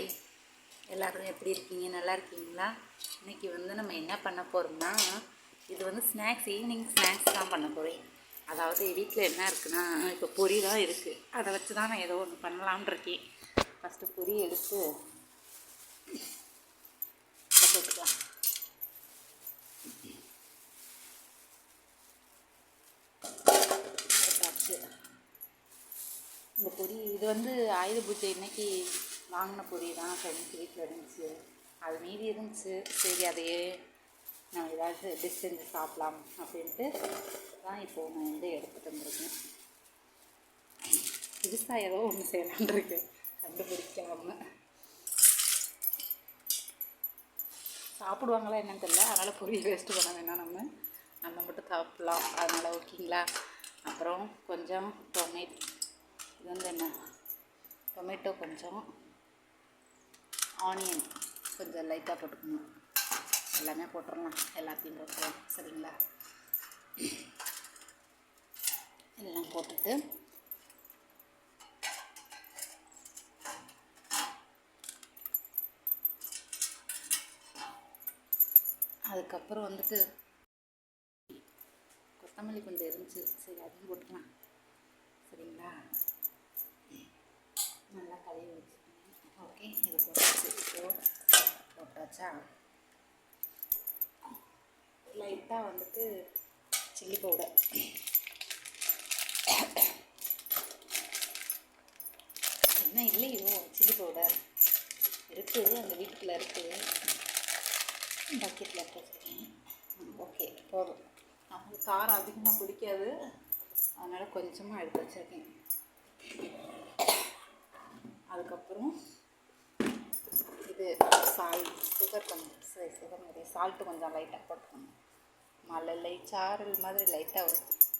Hi எல்லோரும் எப்படி இருக்கீங்க? நல்லா இருக்கீங்களா? இன்றைக்கி வந்து நம்ம என்ன பண்ண போகிறோம்னா இது வந்து ஸ்நாக்ஸ் ஈவினிங் ஸ்நாக்ஸ் தான் பண்ண போகிறேன் அதாவது வீட்டில் என்ன இருக்குன்னா இப்போ பொரி தான் இருக்குது அதை வச்சு தான் நான் ஏதோ ஒன்று பண்ணலாம்னு இருக்கேன். ஃபஸ்ட்டு பொரி எடுத்து போட்டுக்கலாம். இந்த பொரி இது வந்து ஆயுத பூஜை இன்னைக்கு வாங்கின பொரி தான் ஃப்ரெண்ட்ஸ் வீட்டில் இருந்துச்சு. அது மீதி இருந்துச்சு. சரி அதையே நம்ம ஏதாவது டிஷ் செஞ்சு சாப்பிட்லாம் அப்படின்ட்டு தான் இப்போது நான் வந்து எடுத்துகிட்டு வந்திருக்கேன். புதுசாக ஏதோ ஒன்று செய்யலான் இருக்கு. கண்டுபிடிக்காம. சாப்பிடுவாங்களா என்னன்னு தெரியல. அதனால் பொரி வேஸ்ட்டு பண்ண வேணாம் நம்ம. நம்ம மட்டும் சாப்பிட்லாம். அதனால் ஓகேங்களா? அப்புறம் கொஞ்சம் டொமேட் இது வந்து என்ன? டொமேட்டோ கொஞ்சம் ஆனியன் கொஞ்சம் லைட்டாக போட்டுக்கணும். எல்லாமே போட்டுடலாம் எல்லாத்தையும் போட்டுருவோம் சரிங்களா? எல்லாம் போட்டுட்டு அதுக்கப்புறம் வந்துட்டு கொத்தமல்லி கொஞ்சம் இருந்துச்சு சரி அதையும் போட்டுக்கலாம். சரிங்களா? நல்லா கழுவி வச்சு ஓகே இது போட்டாச்சு இப்போ போட்டாச்சா லைட்டாக வந்துட்டு சில்லி பவுடர் என்ன இல்லையோ சில்லி பவுடர் இருக்குது அந்த வீட்டுக்குள்ளே இருக்குது பக்கெட்டில் வச்சுருக்கேன் ஓகே போதும். அவங்களுக்கு காரம் அதிகமாக பிடிக்காது அதனால் கொஞ்சமாக எடுத்து வச்சுருக்கேன். அதுக்கப்புறம் இது சால்ட் சுகர் கொஞ்சம் சரி சுகர் மாதிரி சால்ட்டு கொஞ்சம் லைட்டாக போட்டுக்கணும் மழலை சாரல் மாதிரி லைட்டாக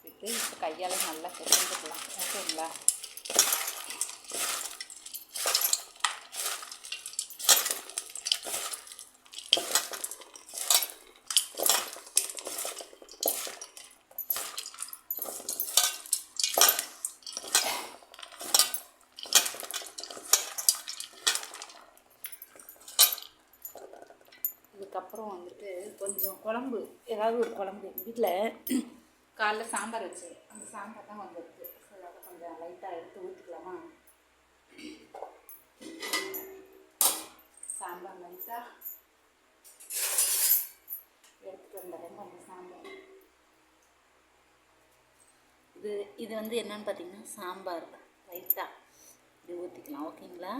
விட்டு இப்போ கையால் நல்லா செஞ்சுக்கலாம் ஓகேங்களா? அதுக்கப்புறம் வந்துட்டு கொஞ்சம் குழம்பு ஏதாவது ஒரு குழம்பு. எங்கள் வீட்டில் காலைல சாம்பார் வச்சு அந்த சாம்பார் தான் கொஞ்சம் இருக்குது ஸோ அதை கொஞ்சம் லைட்டாக எடுத்து ஊற்றிக்கலாமா சாம்பார் லைட்டாக எடுத்துகிட்டு வந்துடுறேன். கொஞ்சம் சாம்பார். இது இது வந்து என்னன்னு பார்த்தீங்கன்னா சாம்பார். லைட்டாக இது ஊற்றிக்கலாம் ஓகேங்களா?